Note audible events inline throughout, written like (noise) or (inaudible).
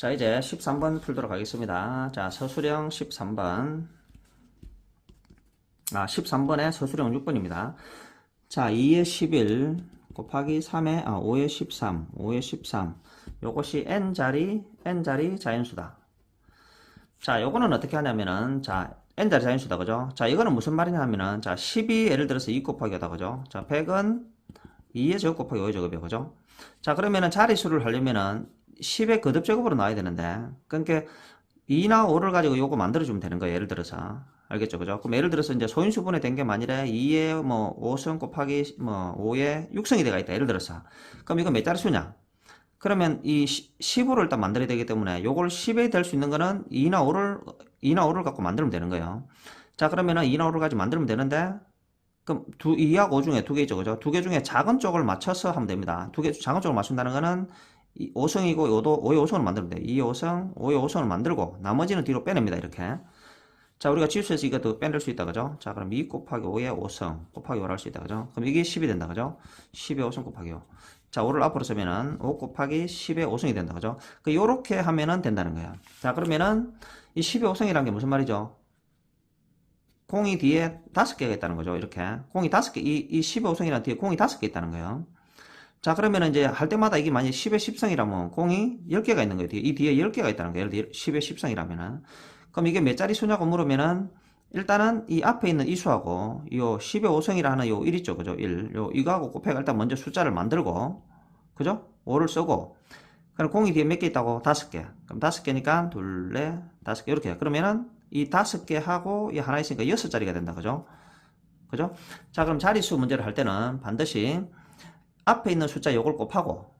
자, 이제 13번 풀도록 하겠습니다. 자, 서술형 13번. 아, 13번에 서술형 6번입니다. 자, 2의 11 곱하기 3의, 아, 5의 13, 5의 13. 요것이 n자리, n자리 자연수다. 자, 요거는 어떻게 하냐면은, 자, n자리 자연수다, 그죠? 자, 이거는 무슨 말이냐 하면은, 자, 10이 예를 들어서 2 곱하기 5다, 그죠? 자, 100은 2의 제곱 곱하기 5의 제곱이야, 그죠? 자, 그러면은 자리수를 하려면은 10의 거듭 제곱으로 나와야 되는데, 그러니까 2나 5를 가지고 요거 만들어주면 되는 거예요, 예를 들어서. 알겠죠, 그죠? 그럼 예를 들어서 이제 소인수 분해 된 게 만일에 2의 뭐 5승 곱하기 뭐 5의 6승이 돼가 있다, 예를 들어서. 그럼 이거 몇 자리 수냐? 그러면 이 15를 일단 만들어야 되기 때문에 요걸 10에 될 수 있는 거는 2나 5를 2나 5를 갖고 만들면 되는 거예요. 자, 그러면은 2나 5를 가지고 만들면 되는데 그럼 두 2하고 5 중에 두 개 있죠. 그죠? 두 개 중에 작은 쪽을 맞춰서 하면 됩니다. 두 개 작은 쪽을 맞춘다는 거는 5승이고 5도 5의 5승을 만들면 돼요. 2의 5승, 5의 5승을 만들고 나머지는 뒤로 빼냅니다. 이렇게. 자, 우리가 지수에서 이것도 빼낼 수 있다. 그죠? 자, 그럼 2 곱하기 5의 5승 곱하기 5를 할 수 있다. 그죠? 그럼 이게 10이 된다. 그죠? 10의 5승 곱하기 5. 자, 5를 앞으로 쓰면은 5 곱하기 10의 5승이 된다. 그죠? 그 요렇게 하면은 된다는 거야. 자, 그러면은 이 10의 5승이라는 게 무슨 말이죠? 공이 뒤에 다섯 개가 있다는 거죠. 이렇게. 공이 다섯 개, 이, 이 10의 5승이라는 뒤에 공이 다섯 개 있다는 거예요. 자, 그러면 이제 할 때마다 이게 만약 10의 10성이라면 공이 10개가 있는 거예요. 이 뒤에 10개가 있다는 거예요. 예를 들어 10의 10성이라면은. 그럼 이게 몇 자리 수냐고 물으면은 일단은 이 앞에 있는 이 수하고 요 10의 5성이라 하는 요 1 있죠. 그죠? 1. 요 이거하고 곱해가 일단 먼저 숫자를 만들고 그죠? 5를 쓰고 그럼 공이 뒤에 몇 개 있다고? 다섯 개. 그럼 다섯 개니까 둘, 넷, 다섯 개 이렇게. 그러면은 이 다섯 개 하고 이 하나 있으니까 여섯 자리가 된다. 그죠? 그죠? 자, 그럼 자리수 문제를 할 때는 반드시 앞에 있는 숫자 요걸 곱하고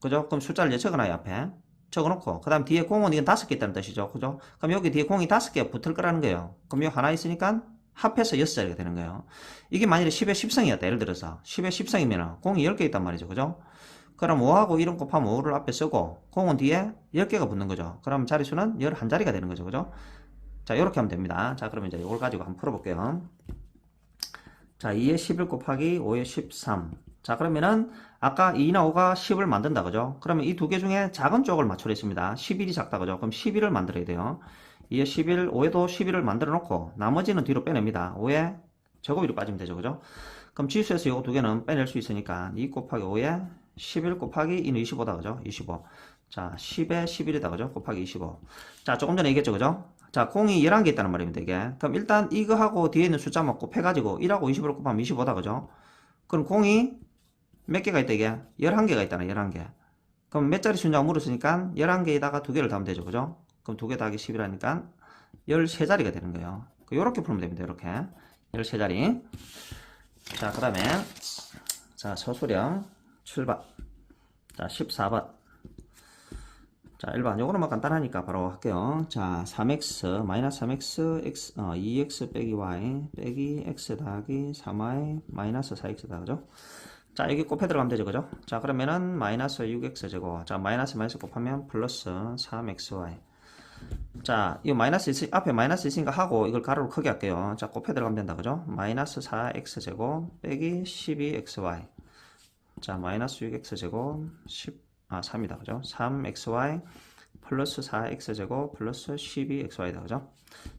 그죠? 그럼 숫자를 적어놔요 앞에. 적어놓고 그 다음 뒤에 공은 이건 다섯 개 있다는 뜻이죠. 그죠? 그럼 여기 뒤에 공이 다섯 개 붙을 거라는 거예요. 그럼 요 하나 있으니까 합해서 여섯 자리가 되는 거예요. 이게 만일에 10의 10성이었다 예를 들어서. 10의 10성이면 공이 10개 있단 말이죠. 그죠? 그럼 5하고 1은 곱하면 5를 앞에 쓰고 공은 뒤에 10개가 붙는 거죠. 그럼 자리수는 11자리가 되는 거죠. 그죠? 자 이렇게 하면 됩니다. 자 그러면 이제 이걸 가지고 한번 풀어볼게요. 자 2의 11 곱하기 5의 13 자 그러면은 아까 2나 5가 10을 만든다 그죠 그러면 이 두 개 중에 작은 쪽을 맞추려 했습니다 11이 작다 그죠 그럼 11을 만들어야 돼요 2에 11 5에도 11을 만들어 놓고 나머지는 뒤로 빼냅니다 5에 제곱 위로 빠지면 되죠 그죠 그럼 지수에서 이거 두 개는 빼낼 수 있으니까 2 곱하기 5에 11 곱하기 2는 25다 그죠 25 자, 10에 11이다, 그죠? 곱하기 25. 자, 조금 전에 얘기했죠, 그죠? 자, 공이 11개 있다는 말입니다, 이게. 그럼 일단 이거하고 뒤에 있는 숫자만 곱해가지고 1하고 20을 곱하면 25다, 그죠? 그럼 공이 몇 개가 있다, 이게? 11개가 있다네, 11개. 그럼 몇 자리 수냐고 물었으니까 11개에다가 두 개를 더하면 되죠, 그죠? 그럼 두 개 더하기 10이라니까 13자리가 되는 거예요. 요렇게 풀면 됩니다, 이렇게. 13자리. 자, 그 다음에, 자, 서술형 출발. 자, 14번. 자, 1번. 요거는 간단하니까 바로 할게요. 자, 3x, 마이너스 3x, x, 어, 2x 빼기 y, 빼기 x 더하기 3y, 마이너스 4x다. 그죠? 자, 여기 곱해 들어가면 되죠. 그죠? 자, 그러면은 마이너스 6x 제곱. 자, 마이너스 마이너스 곱하면 플러스 3xy. 자, 이 마이너스 있, 앞에 마이너스 있으니까 하고 이걸 가로로 크게 할게요. 자, 곱해 들어가면 된다. 그죠? 마이너스 4x 제곱 빼기 12xy. 자, 마이너스 6x 제곱 10 아, 3이다. 그죠? 3xy 플러스 4x제곱 플러스 12xy다. 그죠?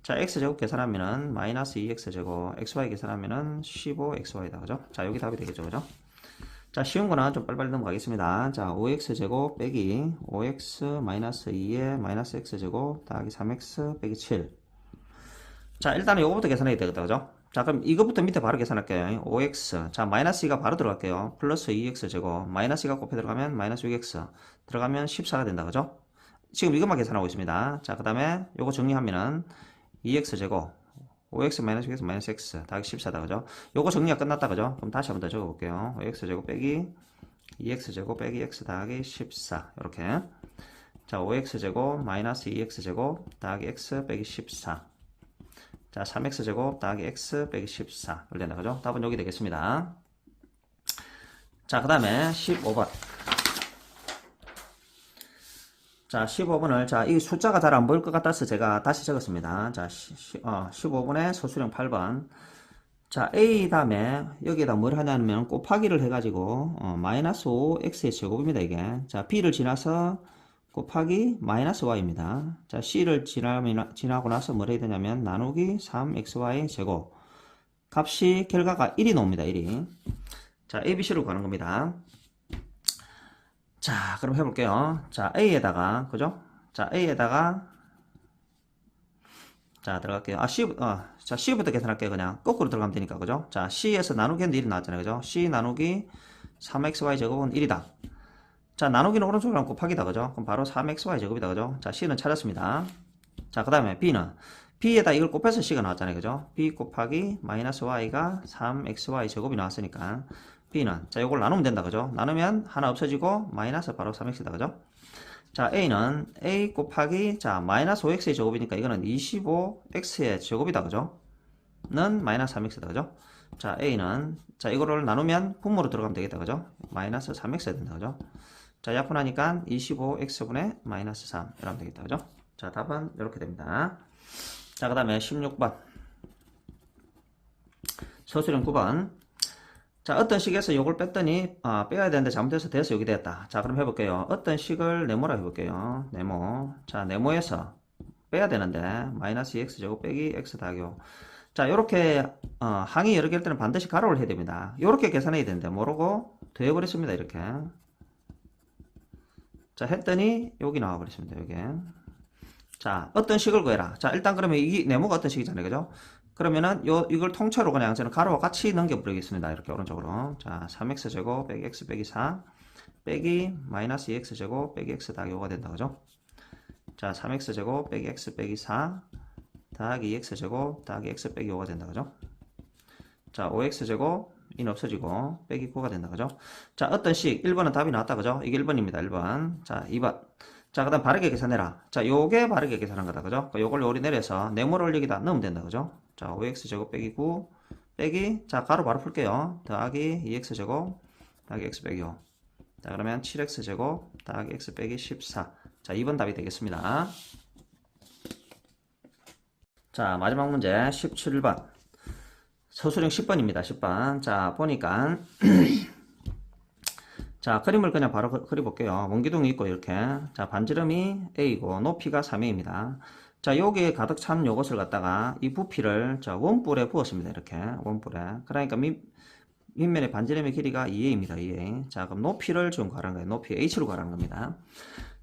자, x제곱 계산하면은 마이너스 2x제곱, xy 계산하면은 15xy다. 그죠? 자, 여기 답이 되겠죠. 그죠? 자, 쉬운 거는 좀 빨리빨리 넘어가겠습니다. 자, 5x제곱 빼기 5x 마이너스 2에 마이너스 x제곱 더하기 3x 빼기 7. 자, 일단은 요거부터 계산해야 되겠다. 그죠? 자, 그럼 이거부터 밑에 바로 계산할게요. 5x. 자, 마이너스 2가 바로 들어갈게요. 플러스 2x 제곱. 마이너스 2가 곱해 들어가면 마이너스 6x. 들어가면 14가 된다. 그죠? 지금 이것만 계산하고 있습니다. 자, 그 다음에 요거 정리하면은 2x 제곱. 5x 마이너스 6x 마이너스 x. 더하기 14다. 그죠? 요거 정리가 끝났다. 그죠? 그럼 다시 한번 더 적어 볼게요. 5x 제곱 빼기 2x 제곱 빼기 x 더하기 14. 이렇게. 자, 5x 제곱 마이너스 2x 제곱 더하기 x 빼기 14. 자, 3x제곱 더하기 x 빼기 14. 올렸나, 그죠? 답은 여기 되겠습니다. 자, 그 다음에 15번. 자, 15번을, 자, 이 숫자가 잘 안 보일 것 같아서 제가 다시 적었습니다. 자, 시, 시, 어, 15번에 소수령 8번. 자, a 다음에 여기에다 뭘 하냐면 곱하기를 해가지고, 어, 마이너스 5x의 제곱입니다, 이게. 자, b를 지나서 곱하기 마이너스 y입니다. 자, c를 지나면, 지나고 나서 뭘 해야 되냐면 나누기 3xy 제곱 값이 결과가 1이 나옵니다. 1이 자, ABC로 가는 겁니다. 자, 그럼 해볼게요. 자, A에다가, 그죠? 자, A에다가, 자, 들어갈게요. 아, C, 어, 자, C부터 계산할게요. 그냥. 거꾸로 들어가면 되니까, 그죠? 자, C에서 나누기 했는데 1이 나왔잖아요. 그죠? C 나누기 3xy 제곱은 1이다. 자, 나누기는 오른쪽이랑 곱하기다. 그죠? 그럼 바로 3xy 제곱이다. 그죠? 자, C는 찾았습니다. 자, 그 다음에 B는, B에다 이걸 곱해서 C가 나왔잖아요. 그죠? B 곱하기 마이너스 Y가 3xy 제곱이 나왔으니까, B는, 자, 요걸 나누면 된다. 그죠? 나누면 하나 없어지고, 마이너스 바로 3x다. 그죠? 자, A는 A 곱하기, 자, 마이너스 5x의 제곱이니까 이거는 25x의 제곱이다. 그죠? 는 마이너스 3x다. 그죠? 자, A는, 자, 이거를 나누면 분모로 들어가면 되겠다. 그죠? 마이너스 3x가 된다. 그죠? 자, 약분하니까 25x분의 마이너스 3. 이러면 되겠다. 그죠? 자, 답은 이렇게 됩니다. 자, 그 다음에 16번. 서술형 9번. 자, 어떤 식에서 요걸 뺐더니, 아, 빼야 되는데 잘못해서 돼서 여기 됐다. 자, 그럼 해볼게요. 어떤 식을 네모라 해볼게요. 네모. 자, 네모에서 빼야 되는데, 마이너스 2x 제곱 빼기 x 5. 자, 요렇게, 어, 항이 여러 개일 때는 반드시 가로를 해야 됩니다. 요렇게 계산해야 되는데, 모르고 더해버렸습니다. 이렇게. 자, 했더니, 여기 나와버렸습니다. 여기. 자, 어떤 식을 구해라. 자, 일단 그러면 이 네모가 어떤 식이잖아요. 그죠? 그러면은 요 이걸 통째로 그냥 저는 가로와 같이 넘겨버리겠습니다. 이렇게 오른쪽으로. 자, 3x 제곱 빼기 x 빼기 4 빼기 마이너스 2x 제곱 빼기 x 더하기 5가 된다. 그죠? 자, 3x 제곱 빼기 x 빼기 4 더하기 2x 제곱 더하기 x 빼기 5가 된다. 그죠? 자, 5x 제곱 인 없어지고 빼기 9가 된다. 그죠? 자, 어떤 식 1번은 답이 나왔다. 그죠? 이게 1번입니다. 1번. 자, 2번. 자, 그 다음 바르게 계산해라. 자, 요게 바르게 계산한 거다. 그죠? 그러니까 요걸 요리 내려서 네모를 여기다 넣으면 된다. 그죠? 자, 5x 제곱 빼기 9 빼기 자, 가로 바로 풀게요. 더하기 2x 제곱 더하기 x 빼기 5. 자, 그러면 7x 제곱 더하기 x 빼기 14. 자, 2번 답이 되겠습니다. 자, 마지막 문제 17번. 서술형 10번입니다. 10번. 자, 보니까 (clears throat) 자, 그림을 그냥 바로 그- 그려볼게요. 원기둥이 있고, 이렇게. 자, 반지름이 A고, 높이가 3A입니다. 자, 여기에 가득 찬 요것을 갖다가 이 부피를 자, 원뿔에 부었습니다. 이렇게. 원뿔에. 그러니까 밑, 밑면의 반지름의 길이가 2A입니다. 2A. 자, 그럼 높이를 지금 구하라는 거예요. 높이 H로 구하라는 겁니다.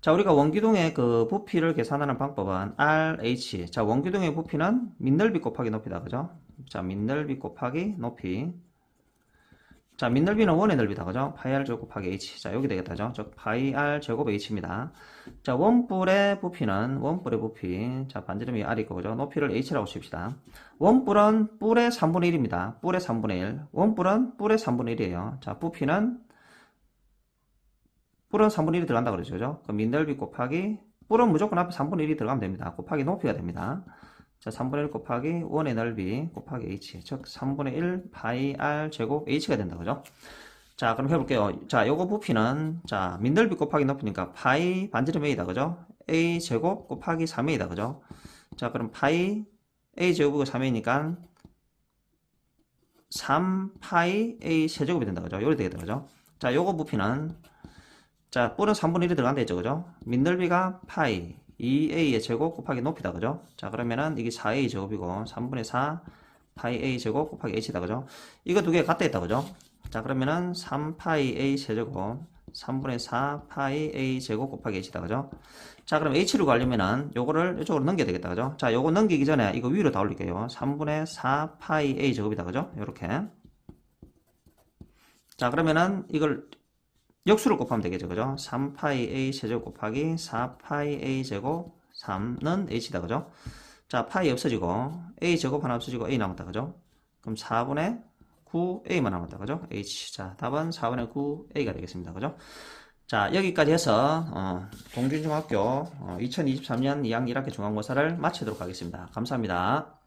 자, 우리가 원기둥의 그 부피를 계산하는 방법은 RH. 자, 원기둥의 부피는 밑넓이 곱하기 높이다. 그죠? 자, 밑넓이 곱하기 높이. 자, 밑넓이는 원의 넓이다. 그죠? 파이 r 제곱 곱하기 h. 자, 여기 되겠다. 죠? 즉, 파이 r 제곱 h입니다. 자, 원뿔의 부피는 원뿔의 부피. 자, 반지름이 r이 있고, 그죠? 높이를 h라고 칩시다. 원뿔은 뿔의 3분의 1입니다. 뿔의 3분의 1. 원뿔은 뿔의 3분의 1이에요. 자, 부피는 뿔은 3분의 1이 들어간다 그러죠. 그죠? 그럼 밑넓이 곱하기 뿔은 무조건 앞에 3분의 1이 들어가면 됩니다. 곱하기 높이가 됩니다. 자, 3분의 1 곱하기 원의 넓이 곱하기 h. 즉, 3분의 1 파이 r 제곱 h가 된다. 그죠? 자, 그럼 해볼게요. 자, 요거 부피는, 자, 밑넓이 곱하기 높이니까 파이 반지름 a다. 그죠? a 제곱 곱하기 3a다. 그죠? 자, 그럼 파이 a 제곱이고 3a니까 3파이 a 세제곱이 된다. 그죠? 요리 되겠다. 그죠? 자, 요거 부피는, 자, 뿔은 3분의 1이 들어간다 했죠. 그죠? 밑넓이가 파이 2a의 제곱 곱하기 높이다. 그죠? 자, 그러면은 이게 4a 제곱이고 3분의 4 파이 a 제곱 곱하기 h다. 그죠? 이거 두 개 같다 했다. 그죠? 자, 그러면은 3파이 a 세제곱 3분의 4 파이 a 제곱 곱하기 h다. 그죠? 자, 그럼 h를 구하려면은 요거를 이쪽으로 넘겨야 되겠다. 그죠? 자, 요거 넘기기 전에 이거 위로 다 올릴게요. 3분의 4 파이 a 제곱이다. 그죠? 요렇게. 자, 그러면은 이걸 역수를 곱하면 되겠죠. 그죠? 3파이 a 세제곱 곱하기 4파이 a 제곱 3는 h다. 그죠? 자, 파이 없어지고 a 제곱 하나 없어지고 a 남았다. 그죠? 그럼 4분의 9a만 남았다. 그죠? h. 자, 답은 4분의 9a가 되겠습니다. 그죠? 자, 여기까지 해서 어, 동준중학교 어, 2023년 2학년 1학기 중간고사를 마치도록 하겠습니다. 감사합니다.